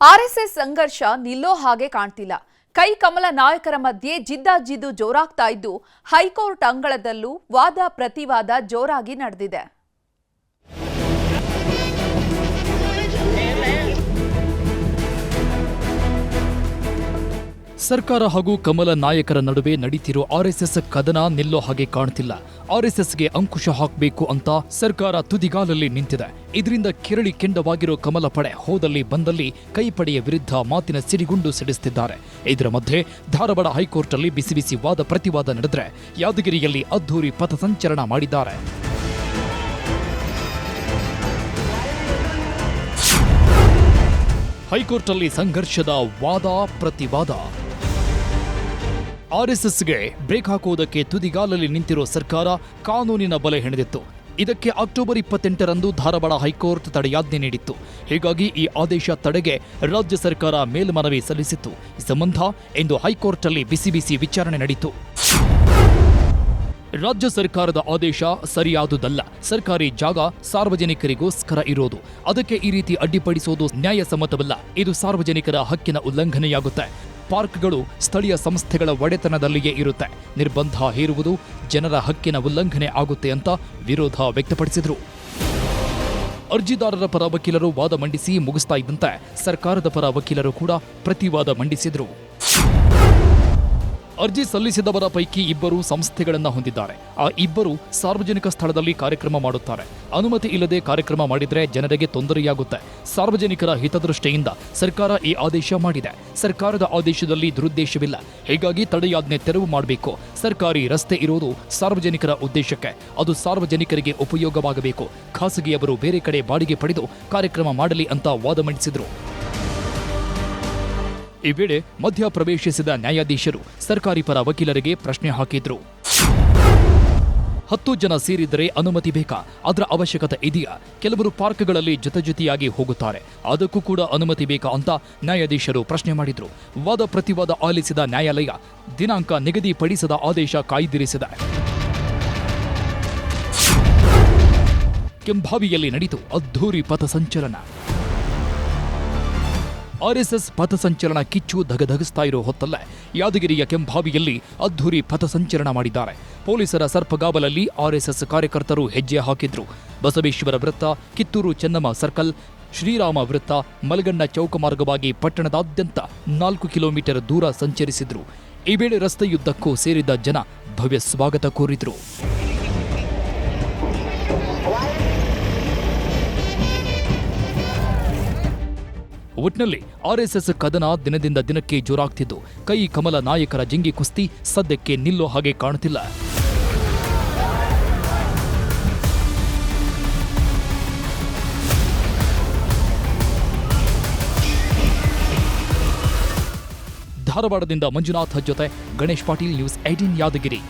RSS ಸಂಘರ್ಷ ನಿಲ್ಲೋ ಹಾಗೆ ಕಾಣ್ತಿಲ್ಲ. ಕೈ ಕಮಲ ನಾಯಕರ ಮಧ್ಯೆ ಜಿದ್ದಾಜಿದ್ದು ಜೋರಾಗ್ತಾ ಇದ್ದು ಹೈಕೋರ್ಟ್ ಅಂಗಳದಲ್ಲೂ ವಾದ ಪ್ರತಿವಾದ ಜೋರಾಗಿ ನಡೆದಿದೆ. ಸರ್ಕಾರ ಹಾಗೂ ಕಮಲ ನಾಯಕರ ನಡುವೆ ನಡೀತಿರೋ ಆರ್ಎಸ್ಎಸ್ ಕದನ ನಿಲ್ಲೋ ಹಾಗೆ ಕಾಣ್ತಿಲ್ಲ. ಆರ್ಎಸ್ಎಸ್ಗೆ ಅಂಕುಶ ಹಾಕಬೇಕು ಅಂತ ಸರ್ಕಾರ ತುದಿಗಾಲಲ್ಲಿ ನಿಂತಿದೆ. ಇದರಿಂದ ಕೆರಳಿ ಕೆಂಡವಾಗಿರೋ ಕಮಲ ಪಡೆ ಹೋದಲ್ಲಿ ಬಂದಲ್ಲಿ ಕೈಪಡೆಯ ವಿರುದ್ಧ ಮಾತಿನ ಸಿಡಿಗುಂಡು ಸಿಡಿಸುತ್ತಿದ್ದಾರೆ ಇದರ ಮಧ್ಯೆ ಧಾರವಾಡ ಹೈಕೋರ್ಟ್ನಲ್ಲಿ ಬಿಸಿ ಬಿಸಿ ವಾದ ಪ್ರತಿವಾದ ನಡೆದರೆ ಯಾದಗಿರಿಯಲ್ಲಿ ಅದ್ಧೂರಿ ಪಥಸಂಚಲನ ಮಾಡಿದ್ದಾರೆ. ಹೈಕೋರ್ಟಲ್ಲಿ ಸಂಘರ್ಷದ ವಾದ ಪ್ರತಿವಾದ. ಆರ್ಎಸ್ಎಸ್ಗೆ ಬ್ರೇಕ್ ಹಾಕುವುದಕ್ಕೆ ತುದಿಗಾಲಲ್ಲಿ ನಿಂತಿರೋ ಸರ್ಕಾರ ಕಾನೂನಿನ ಬಲೆ ಹೆಣೆದಿತ್ತು. ಇದಕ್ಕೆ ಅಕ್ಟೋಬರ್ ಇಪ್ಪತ್ತೆಂಟರಂದು ಧಾರವಾಡ ಹೈಕೋರ್ಟ್ ತಡೆಯಾಜ್ಞೆ ನೀಡಿತ್ತು. ಹೀಗಾಗಿ ಈ ಆದೇಶ ತಡೆಗೆ ರಾಜ್ಯ ಸರ್ಕಾರ ಮೇಲ್ಮನವಿ ಸಲ್ಲಿಸಿತ್ತು. ಈ ಸಂಬಂಧ ಇಂದು ಹೈಕೋರ್ಟ್ನಲ್ಲಿ ಬಿಸಿ ಬಿಸಿ ವಿಚಾರಣೆ ನಡೆಯಿತು ರಾಜ್ಯ ಸರ್ಕಾರದ ಆದೇಶ ಸರಿಯಾದುದಲ್ಲ. ಸರ್ಕಾರಿ ಜಾಗ ಸಾರ್ವಜನಿಕರಿಗೋಸ್ಕರ ಇರೋದು. ಅದಕ್ಕೆ ಈ ರೀತಿ ಅಡ್ಡಿಪಡಿಸೋದು ನ್ಯಾಯಸಮ್ಮತವಲ್ಲ. ಇದು ಸಾರ್ವಜನಿಕರ ಹಕ್ಕಿನ ಉಲ್ಲಂಘನೆಯಾಗುತ್ತೆ. ಪಾರ್ಕ್ಗಳು ಸ್ಥಳೀಯ ಸಂಸ್ಥೆಗಳ ಒಡೆತನದಲ್ಲಿಯೇ ಇರುತ್ತೆ. ನಿರ್ಬಂಧ ಹೇರುವುದು ಜನರ ಹಕ್ಕಿನ ಉಲ್ಲಂಘನೆ ಆಗುತ್ತೆ ಅಂತ ವಿರೋಧ ವ್ಯಕ್ತಪಡಿಸಿದರು. ಅರ್ಜಿದಾರರ ಪರ ವಕೀಲರು ವಾದ ಮಂಡಿಸಿ ಮುಗಿಸ್ತಾ ಇದ್ದಂತೆ ಸರ್ಕಾರದ ಪರ ವಕೀಲರು ಕೂಡ ಪ್ರತಿವಾದ ಮಂಡಿಸಿದರು. ಅರ್ಜಿ ಸಲ್ಲಿಸಿದವರ ಪೈಕಿ ಇಬ್ಬರು ಸಂಸ್ಥೆಗಳನ್ನು ಹೊಂದಿದ್ದಾರೆ. ಆ ಇಬ್ಬರು ಸಾರ್ವಜನಿಕ ಸ್ಥಳದಲ್ಲಿ ಕಾರ್ಯಕ್ರಮ ಮಾಡುತ್ತಾರೆ. ಅನುಮತಿ ಇಲ್ಲದೆ ಕಾರ್ಯಕ್ರಮ ಮಾಡಿದರೆ ಜನರಿಗೆ ತೊಂದರೆಯಾಗುತ್ತೆ. ಸಾರ್ವಜನಿಕರ ಹಿತದೃಷ್ಟಿಯಿಂದ ಸರ್ಕಾರ ಈ ಆದೇಶ ಮಾಡಿದೆ. ಸರ್ಕಾರದ ಆದೇಶದಲ್ಲಿ ದುರುದ್ದೇಶವಿಲ್ಲ. ಹೀಗಾಗಿ ತಡೆಯಾಜ್ಞೆ ತೆರವು ಮಾಡಬೇಕು. ಸರ್ಕಾರಿ ರಸ್ತೆ ಇರೋದು ಸಾರ್ವಜನಿಕರ ಉದ್ದೇಶಕ್ಕೆ. ಅದು ಸಾರ್ವಜನಿಕರಿಗೆ ಉಪಯೋಗವಾಗಬೇಕು. ಖಾಸಗಿಯವರು ಬೇರೆ ಕಡೆ ಬಾಡಿಗೆ ಪಡೆದು ಕಾರ್ಯಕ್ರಮ ಮಾಡಲಿ ಅಂತ ವಾದ ಮಂಡಿಸಿದರು. ಈ ವೇಳೆ ಮಧ್ಯ ಪ್ರವೇಶಿಸಿದ ನ್ಯಾಯಾಧೀಶರು ಸರ್ಕಾರಿ ಪರ ವಕೀಲರಿಗೆ ಪ್ರಶ್ನೆ ಹಾಕಿದ್ರು. ಹತ್ತು ಜನ ಸೇರಿದರೆ ಅನುಮತಿ ಬೇಕಾ? ಅದರ ಅವಶ್ಯಕತೆ ಇದೆಯಾ? ಕೆಲವರು ಪಾರ್ಕ್ಗಳಲ್ಲಿ ಜೊತೆ ಜೊತೆಯಾಗಿ ಹೋಗುತ್ತಾರೆ. ಅದಕ್ಕೂ ಕೂಡ ಅನುಮತಿ ಬೇಕಾ ಅಂತ ನ್ಯಾಯಾಧೀಶರು ಪ್ರಶ್ನೆ ಮಾಡಿದ್ರು. ವಾದ ಪ್ರತಿವಾದ ಆಲಿಸಿದ ನ್ಯಾಯಾಲಯ ದಿನಾಂಕ ನಿಗದಿಪಡಿಸದ ಆದೇಶ ಕಾಯ್ದಿರಿಸಿದೆ. ಕೆಂಭಾವಿಯಲ್ಲಿ ನಡೆಯಿತು ಅದ್ಧೂರಿ ಪಥಸಂಚಲನ ಆರ್ಎಸ್ಎಸ್ ಪಥಸಂಚಲನ ಕಿಚ್ಚು ಧಗಧಗಿಸ್ತಾ ಇರೋ ಹೊತ್ತಲ್ಲೇ ಯಾದಗಿರಿಯ ಕೆಂಭಾವಿಯಲ್ಲಿ ಅದ್ಧೂರಿ ಪಥಸಂಚಲನ ಮಾಡಿದ್ದಾರೆ. ಪೊಲೀಸರ ಸರ್ಪಗಾವಲಲ್ಲಿ ಆರ್ಎಸ್ಎಸ್ ಕಾರ್ಯಕರ್ತರು ಹೆಜ್ಜೆ ಹಾಕಿದ್ರು. ಬಸವೇಶ್ವರ ವೃತ್ತ, ಕಿತ್ತೂರು ಚೆನ್ನಮ್ಮ ಸರ್ಕಲ್, ಶ್ರೀರಾಮ ವೃತ್ತ, ಮಲಗಣ್ಣ ಚೌಕ ಮಾರ್ಗವಾಗಿ ಪಟ್ಟಣದಾದ್ಯಂತ ನಾಲ್ಕು ಕಿಲೋಮೀಟರ್ ದೂರ ಸಂಚರಿಸಿದ್ರು. ಈ ವೇಳೆ ರಸ್ತೆಯುದ್ದಕ್ಕೂ ಸೇರಿದ ಜನ ಭವ್ಯ ಸ್ವಾಗತ ಕೋರಿದ್ರು. ಒಟ್ನಲ್ಲಿ ಆರ್ಎಸ್ಎಸ್ ಕದನ ದಿನದಿಂದ ದಿನಕ್ಕೆ ಜೋರಾಗ್ತಿದ್ದು. ಕೈ ಕಮಲ ನಾಯಕರ ಜಿಂಗಿ ಕುಸ್ತಿ ಸದ್ಯಕ್ಕೆ ನಿಲ್ಲೋ ಹಾಗೆ ಕಾಣುತ್ತಿಲ್ಲ. ಧಾರವಾಡದಿಂದ ಮಂಜುನಾಥ್ ಜೊತೆ ಗಣೇಶ್ ಪಾಟೀಲ್ ನ್ಯೂಸ್ ಏಟೀನ್ ಯಾದಗಿರಿ.